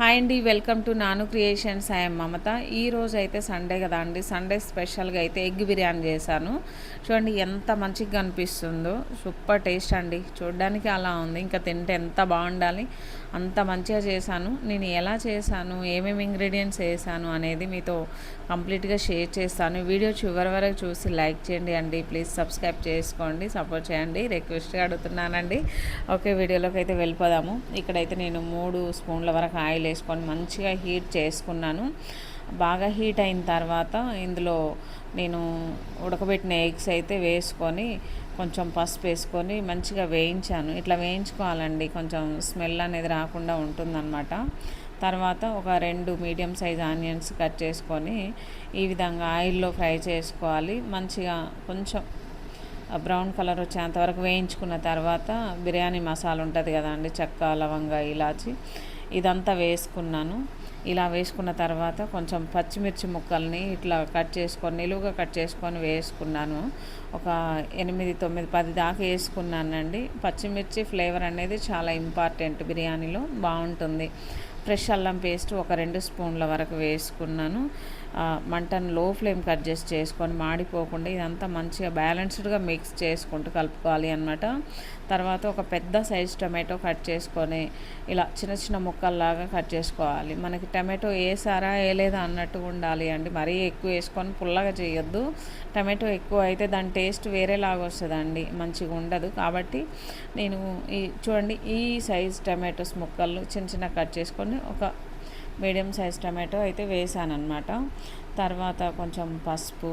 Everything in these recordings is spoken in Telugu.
హాయ్ అండి welcome to Nanu creations. I'm Mamata. ఈ అయితే సండే కదా అండి. సండే స్పెషల్గా అయితే ఎగ్ బిర్యానీ చేశాను. చూడండి ఎంత మంచిగా కనిపిస్తుందో. సూపర్ టేస్ట్ అండి. చూడడానికి అలా ఉంది. ఇంకా తింటే ఎంత బాగుండాలి. అంత మంచిగా చేశాను. నేను ఎలా చేశాను? ఏమేమి ఇంగ్రీడియంట్స్ వేసాను అనేది మీతో కంప్లీట్గా షేర్ చేస్తాను. వీడియో చివరి వరకు చూసి లైక్ చేయండి అండి. ప్లీజ్ సబ్స్క్రైబ్ చేసుకోండి. సపోర్ట్ చేయండి. రిక్వెస్ట్గా అడుగుతున్నానండి. ఓకే వీడియోలోకి అయితే వెళ్ళిపోదాము. ఇక్కడైతే నేను మూడు స్పూన్ల వరకు ఆయిల్ వేసుకొని మంచిగా హీట్ చేసుకున్నాను. బాగా హీట్ అయిన తర్వాత ఇందులో నేను ఉడకబెట్టిన ఎగ్స్ అయితే వేసుకొని కొంచెం పసుపు వేసుకొని మంచిగా వేయించాను. ఇట్లా వేయించుకోవాలండి. కొంచెం స్మెల్ అనేది రాకుండా ఉంటుందన్నమాట. తర్వాత ఒక రెండు మీడియం సైజ్ ఆనియన్స్ కట్ చేసుకొని ఈ విధంగా ఆయిల్లో ఫ్రై చేసుకోవాలి. మంచిగా కొంచెం బ్రౌన్ కలర్ వచ్చేంత వరకు వేయించుకున్న తర్వాత బిర్యానీ మసాలా ఉంటుంది కదండి చెక్క లవంగ ఇలాచి ఇదంతా వేసుకున్నాను. ఇలా వేసుకున్న తర్వాత కొంచెం పచ్చిమిర్చి ముక్కల్ని ఇట్లా కట్ చేసుకొని నిలువుగా కట్ చేసుకొని వేసుకున్నాను. ఒక ఎనిమిది తొమ్మిది పది దాకా వేసుకున్నానండి. పచ్చిమిర్చి ఫ్లేవర్ అనేది చాలా ఇంపార్టెంట్ బిర్యానీలో. బాగుంటుంది. ఫ్రెష్ అల్లం పేస్ట్ ఒక రెండు స్పూన్ల వరకు వేసుకున్నాను. మంటను లో ఫ్లేమ్కి అడ్జస్ట్ చేసుకొని మాడిపోకుండా ఇదంతా మంచిగా బ్యాలెన్స్డ్గా మిక్స్ చేసుకుంటూ కలుపుకోవాలి అనమాట తర్వాత ఒక పెద్ద సైజ్ టమాటో కట్ చేసుకొని ఇలా చిన్న చిన్న ముక్కల్లాగా కట్ చేసుకోవాలి. మనకి టమాటో వేసారా వేయలేదా అన్నట్టు ఉండాలి అండి. మరీ ఎక్కువ వేసుకొని పుల్లగా చేయొద్దు. టమాటో ఎక్కువ అయితే దాని టేస్ట్ వేరేలాగా వస్తుందండి మంచిగా ఉండదు. కాబట్టి నేను ఈ చూడండి ఈ సైజ్ టమాటోస్ ముక్కలు చిన్న చిన్న కట్ చేసుకొని ఒక మీడియం సైజ్ టమాటో అయితే వేసాను అనమాట తర్వాత కొంచెం పసుపు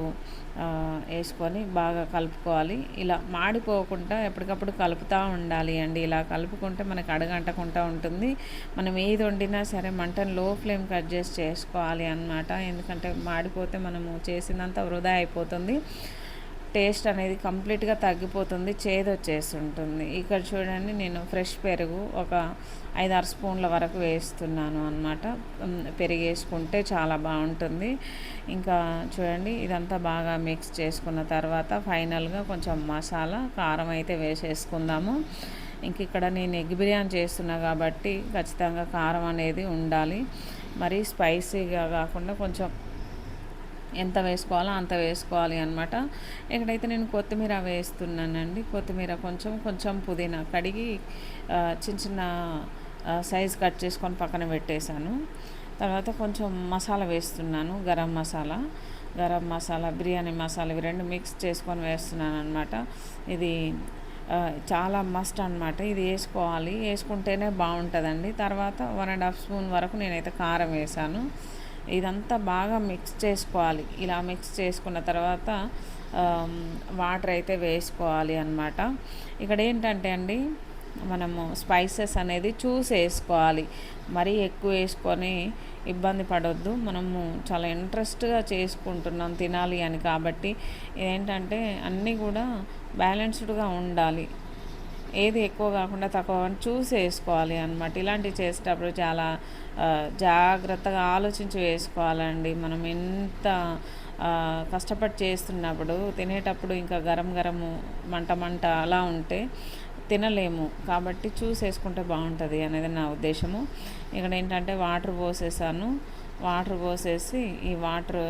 వేసుకొని బాగా కలుపుకోవాలి. ఇలా మాడిపోకుండా ఎప్పటికప్పుడు కలుపుతూ ఉండాలి అండి. ఇలా కలుపుకుంటే మనకు అడగంటకుండా ఉంటుంది. మనం ఏది వండినా సరే మంటను లో ఫ్లేమ్కి అడ్జస్ట్ చేసుకోవాలి అనమాట ఎందుకంటే మాడిపోతే మనము చేసినంత వృధా అయిపోతుంది. టేస్ట్ అనేది కంప్లీట్గా తగ్గిపోతుంది చేదు ఉంటుంది ఇక్కడ చూడండి నేను ఫ్రెష్ పెరుగు ఒక ఐదారు స్పూన్ల వరకు వేస్తున్నాను అనమాట పెరుగు వేసుకుంటే చాలా బాగుంటుంది. ఇంకా చూడండి ఇదంతా బాగా మిక్స్ చేసుకున్న తర్వాత ఫైనల్గా కొంచెం మసాలా కారం అయితే వేసేసుకుందాము. ఇంక ఇక్కడ నేను ఎగ్ బిర్యానీ చేస్తున్నా కాబట్టి ఖచ్చితంగా కారం అనేది ఉండాలి. మరీ స్పైసీగా కాకుండా కొంచెం ఎంత వేసుకోవాలో అంత వేసుకోవాలి అనమాట ఇక్కడైతే నేను కొత్తిమీర వేస్తున్నానండి కొత్తిమీర కొంచెం కొంచెం పుదీనా కడిగి చిన్న చిన్న సైజ్ కట్ చేసుకొని పక్కన పెట్టేశాను. తర్వాత కొంచెం మసాలా వేస్తున్నాను గరం మసాలా. గరం మసాలా బిర్యానీ మసాలా ఇవి రెండు మిక్స్ చేసుకొని వేస్తున్నాను అనమాట ఇది చాలా మస్ట్ అనమాట ఇది వేసుకోవాలి. వేసుకుంటేనే బాగుంటుందండి. తర్వాత వన్ అండ్ హాఫ్ స్పూన్ వరకు నేనైతే కారం వేసాను ఇదంతా బాగా మిక్స్ చేసుకోవాలి. ఇలా మిక్స్ చేసుకున్న తర్వాత వాటర్ అయితే వేసుకోవాలి అనమాట ఇక్కడ ఏంటంటే అండి మనము స్పైసెస్ అనేది చూసి వేసుకోవాలి మరీ ఎక్కువ వేసుకొని ఇబ్బంది పడవద్దు మనము చాలా ఇంట్రెస్ట్గా చేసుకుంటున్నాం తినాలి అని. కాబట్టి ఏంటంటే అన్నీ కూడా బ్యాలెన్స్డ్గా ఉండాలి. ఏది ఎక్కువ కాకుండా తక్కువ చూసి వేసుకోవాలి అనమాట ఇలాంటివి చేసేటప్పుడు చాలా జాగ్రత్తగా ఆలోచించి వేసుకోవాలండి. మనం ఎంత కష్టపడి చేస్తున్నప్పుడు తినేటప్పుడు ఇంకా గరం గరము మంట మంట అలా ఉంటే తినలేము. కాబట్టి చూసి వేసుకుంటే బాగుంటుంది అనేది నా ఉద్దేశము. ఇక్కడ ఏంటంటే వాటర్ పోసేసాను. వాటర్ పోసేసి ఈ వాటర్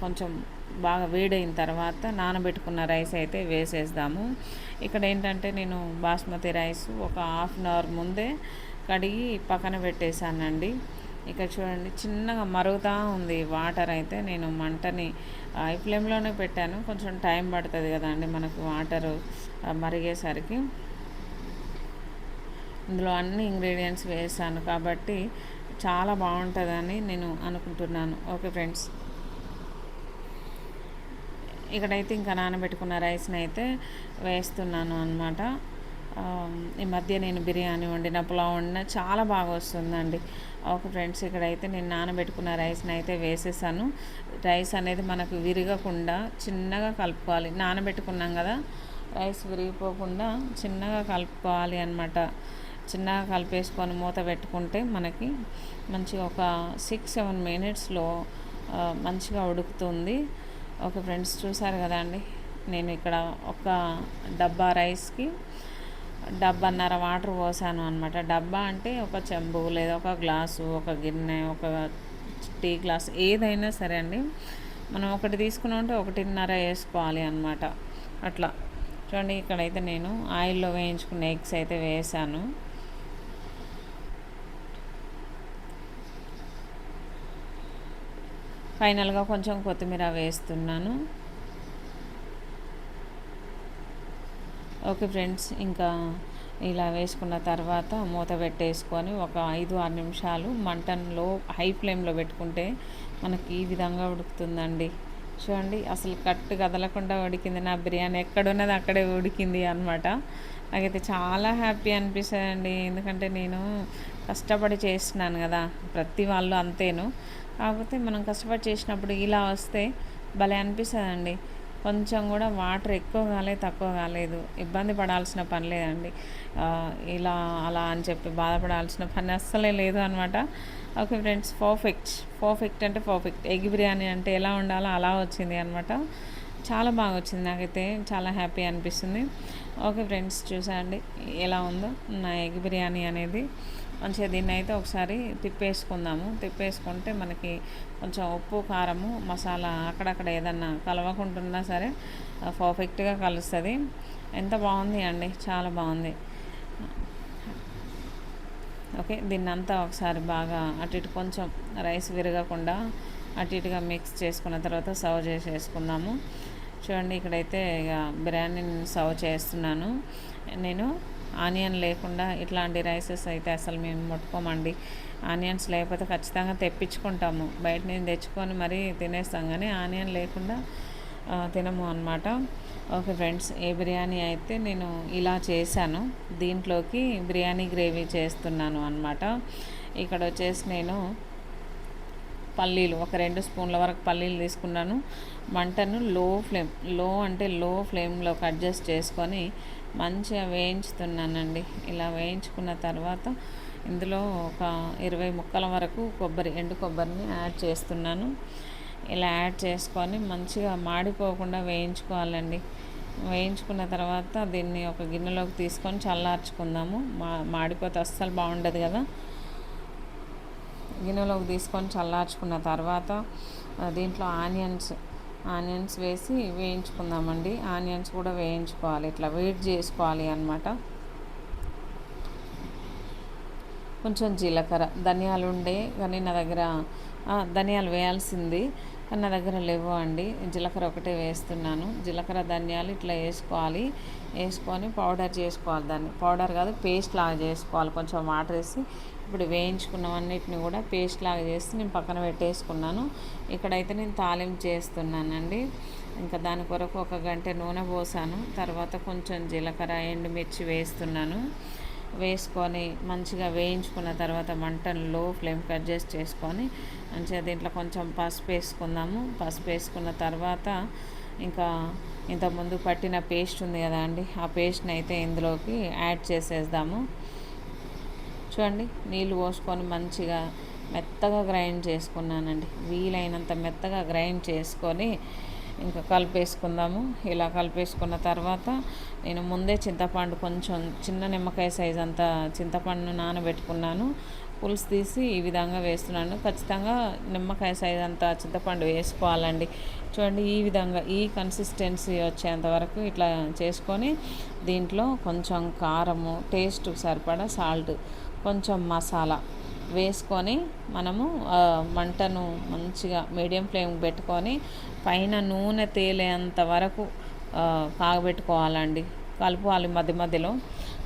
కొంచెం బాగా వేడైన తర్వాత నానబెట్టుకున్న రైస్ అయితే వేసేద్దాము. ఇక్కడ ఏంటంటే నేను బాస్మతి రైస్ ఒక హాఫ్ అన్ అవర్ ముందే కడిగి పక్కన పెట్టేశానండి. ఇక్కడ చూడండి చిన్నగా మరుగుతూ ఉంది వాటర్ అయితే. నేను మంటని ఐ ఫ్లేమ్లోనే పెట్టాను. కొంచెం టైం పడుతుంది కదండి మనకు వాటర్ మరిగేసరికి. ఇందులో అన్ని ఇంగ్రీడియంట్స్ వేసాను కాబట్టి చాలా బాగుంటుందని నేను అనుకుంటున్నాను. Okay friends. ఇక్కడైతే ఇంకా నానబెట్టుకున్న రైస్ని అయితే వేస్తున్నాను అనమాట ఈ మధ్య నేను బిర్యానీ వండిన పులావ్ వండిన చాలా బాగా వస్తుందండి. ఒక ఫ్రెండ్స్ ఇక్కడైతే నేను నానబెట్టుకున్న రైస్ని అయితే వేసేసాను. రైస్ అనేది మనకు విరగకుండా చిన్నగా కలుపుకోవాలి. నానబెట్టుకున్నాం కదా రైస్ విరిగిపోకుండా చిన్నగా కలుపుకోవాలి అనమాట చిన్నగా కలిపేసుకొని మూత పెట్టుకుంటే మనకి మంచిగా ఒక సిక్స్ సెవెన్ మినిట్స్లో మంచిగా ఉడుకుతుంది. ఓకే ఫ్రెండ్స్ చూసారు కదా అండి. నేను ఇక్కడ ఒక డబ్బా రైస్కి డబ్బాన్నర వాటర్ పోసాను అనమాట డబ్బా అంటే ఒక చెంబు లేదా ఒక గ్లాసు ఒక గిన్నె ఒక టీ గ్లాస్ ఏదైనా సరే అండి. మనం ఒకటి తీసుకున్న ఉంటే ఒకటిన్నర వేసుకోవాలి అనమాట అట్లా. చూడండి ఇక్కడైతే నేను ఆయిల్లో వేయించుకున్న ఎగ్స్ అయితే వేసాను. ఫైనల్గా కొంచెం కొత్తిమీర వేస్తున్నాను. ఓకే ఫ్రెండ్స్ ఇంకా ఇలా వేసుకున్న తర్వాత మూత పెట్టేసుకొని ఒక ఐదు ఆరు నిమిషాలు మంటన్లో హై ఫ్లేమ్లో పెట్టుకుంటే మనకి ఈ విధంగా ఉడుకుతుందండి. చూడండి అసలు కట్టు కదలకుండా ఉడికింది. నా బిర్యానీ ఎక్కడున్నది అక్కడే ఉడికింది అనమాట నాకైతే చాలా హ్యాపీ అనిపిస్తుందండి. ఎందుకంటే నేను కష్టపడి చేస్తున్నాను కదా ప్రతి వాళ్ళు అంతేను. కాకపోతే మనం కష్టపడి చేసినప్పుడు ఇలా వస్తే భలే అనిపిస్తుందండి. కొంచెం కూడా వాటర్ ఎక్కువ కాలేదు తక్కువ కాలేదు. ఇబ్బంది పడాల్సిన పని లేదండి. ఇలా అలా అని చెప్పి బాధపడాల్సిన పని అస్సలే లేదు అనమాట ఓకే ఫ్రెండ్స్ పర్ఫెక్ట్. పర్ఫెక్ట్ అంటే పర్ఫెక్ట్. ఎగ్ బిర్యానీ అంటే ఎలా ఉండాలో అలా వచ్చింది అనమాట చాలా బాగా వచ్చింది నాకైతే. చాలా హ్యాపీ అనిపిస్తుంది. ఓకే ఫ్రెండ్స్ చూసండి ఎలా ఉందో నా ఎగ్ బిర్యానీ అనేది. మంచిగా దీన్ని అయితే ఒకసారి తిప్పేసుకుందాము. తిప్పేసుకుంటే మనకి కొంచెం ఉప్పు కారము మసాలా అక్కడక్కడ ఏదన్నా కలవకుంటున్నా సరే పర్ఫెక్ట్గా కలుస్తుంది. ఎంత బాగుంది అండి? చాలా బాగుంది. ఓకే దీన్ని అంతా ఒకసారి బాగా అటు ఇటు కొంచెం రైస్ విరగకుండా అటు ఇటుగా మిక్స్ చేసుకున్న తర్వాత సర్వ్ చేసేసుకుందాము. చూడండి ఇక్కడైతే ఇక బిర్యానీని సర్వ్ చేస్తున్నాను. నేను ఆనియన్ లేకుండా ఇట్లాంటి రైసెస్ అయితే అసలు మేము ముట్టుకోమండి. ఆనియన్స్ లేకపోతే ఖచ్చితంగా తెప్పించుకుంటాము. బయట నుంచి తెచ్చుకొని మరీ తినేస్తాం కానీ ఆనియన్ లేకుండా తినము అనమాట ఓకే ఫ్రెండ్స్ ఏ బిర్యానీ అయితే నేను ఇలా చేశాను దీంట్లోకి బిర్యానీ గ్రేవీ చేస్తున్నాను అనమాట ఇక్కడ వచ్చేసి నేను పల్లీలు ఒక రెండు స్పూన్ల వరకు పల్లీలు తీసుకున్నాను. మంటను లో ఫ్లేమ్లో అంటే లో ఫ్లేమ్లోకి అడ్జస్ట్ చేసుకొని మంచిగా వేయించుతున్నానండి. ఇలా వేయించుకున్న తర్వాత ఇందులో ఒక ఇరవై ముక్కల వరకు కొబ్బరి ఎండు కొబ్బరిని యాడ్ చేస్తున్నాను. ఇలా యాడ్ చేసుకొని మంచిగా మాడిపోకుండా వేయించుకోవాలండి. వేయించుకున్న తర్వాత దీన్ని ఒక గిన్నెలోకి తీసుకొని చల్లార్చుకుందాము. మా మాడిపోతే అస్సలు బాగుండదు కదా. గిన్నెలోకి తీసుకొని చల్లార్చుకున్న తర్వాత దీంట్లో ఆనియన్స్ ఆనియన్స్ వేసి వేయించుకుందామండి. ఆనియన్స్ కూడా వేయించుకోవాలి ఇట్లా వెయిట్ చేసుకోవాలి అనమాట కొంచెం జీలకర్ర ధనియాలు ఉండే కానీ నా దగ్గర ధనియాలు వేయాల్సింది. కానీ నా దగ్గర లేవు అండి జీలకర్ర ఒకటే వేస్తున్నాను. జీలకర్ర ధనియాలు ఇట్లా వేసుకోవాలి. వేసుకొని పౌడర్ చేసుకోవాలి దాన్ని. పౌడర్ కాదు పేస్ట్ లాగా చేసుకోవాలి. కొంచెం వాటర్ వేసి ఇప్పుడు వేయించుకున్నవన్నిటిని కూడా పేస్ట్ లాగా చేసి నేను పక్కన పెట్టేసుకున్నాను. ఇక్కడైతే నేను తాలింపు చేస్తున్నానండి. ఇంకా దాని కొరకు ఒక గంట నూనె పోసాను. తర్వాత కొంచెం జీలకర్ర ఎండుమిర్చి వేస్తున్నాను. వేసుకొని మంచిగా వేయించుకున్న తర్వాత మంటను లో ఫ్లేమ్కి అడ్జస్ట్ చేసుకొని మంచిగా దీంట్లో కొంచెం పసుపు వేసుకుందాము. పసుపు వేసుకున్న తర్వాత ఇంకా ఇంతకుముందు పట్టిన పేస్ట్ ఉంది కదా అండి ఆ పేస్ట్ని అయితే ఇందులోకి యాడ్ చేసేద్దాము. చూడండి నీళ్ళు పోసుకొని మంచిగా మెత్తగా గ్రైండ్ చేసుకున్నానండి. వీలైనంత మెత్తగా గ్రైండ్ చేసుకొని ఇంకా కలిపేసుకుందాము. ఇలా కలిపేసుకున్న తర్వాత నేను ముందే చింతపండు కొంచెం చిన్న నిమ్మకాయ సైజ్ అంతా చింతపండును నానబెట్టుకున్నాను. పులుసు తీసి ఈ విధంగా వేస్తున్నాను. ఖచ్చితంగా నిమ్మకాయ సైజ్ అంతా చింతపండు వేసుకోవాలండి. చూడండి ఈ విధంగా ఈ కన్సిస్టెన్సీ వచ్చేంత వరకు ఇట్లా చేసుకొని దీంట్లో కొంచెం కారము టేస్ట్ సరిపడా సాల్ట్ కొంచెం మసాలా వేసుకొని మనము మంటను మంచిగా మీడియం ఫ్లేమ్ పెట్టుకొని పైన నూనె తేలేంత వరకు కాగబెట్టుకోవాలండి. కలుపుకోవాలి మధ్య మధ్యలో.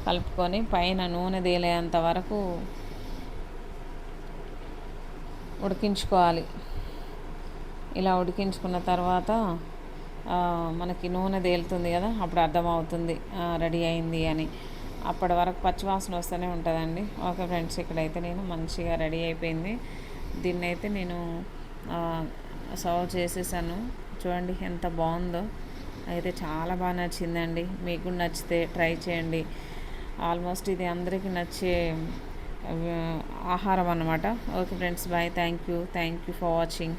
కలుపుకొని పైన నూనె తేలేంత వరకు ఉడికించుకోవాలి. ఇలా ఉడికించుకున్న తర్వాత మనకి నూనె తేలుతుంది కదా అప్పుడు అర్థమవుతుంది రెడీ అయింది అని. అప్పటి వరకు పచ్చివాసన వస్తూనే ఉంటుందండి. ఓకే ఫ్రెండ్స్ ఇక్కడైతే నేను మంచిగా రెడీ అయిపోయింది. దీన్ని అయితే నేను సర్వ్ చేసేసాను. చూడండి ఎంత బాగుందో. అయితే చాలా బాగా నచ్చిందండి. మీకు నచ్చితే ట్రై చేయండి. ఆల్మోస్ట్ ఇది అందరికీ నచ్చే ఆహారం అన్నమాట. Okay friends bye. Thank you. Thank you for watching.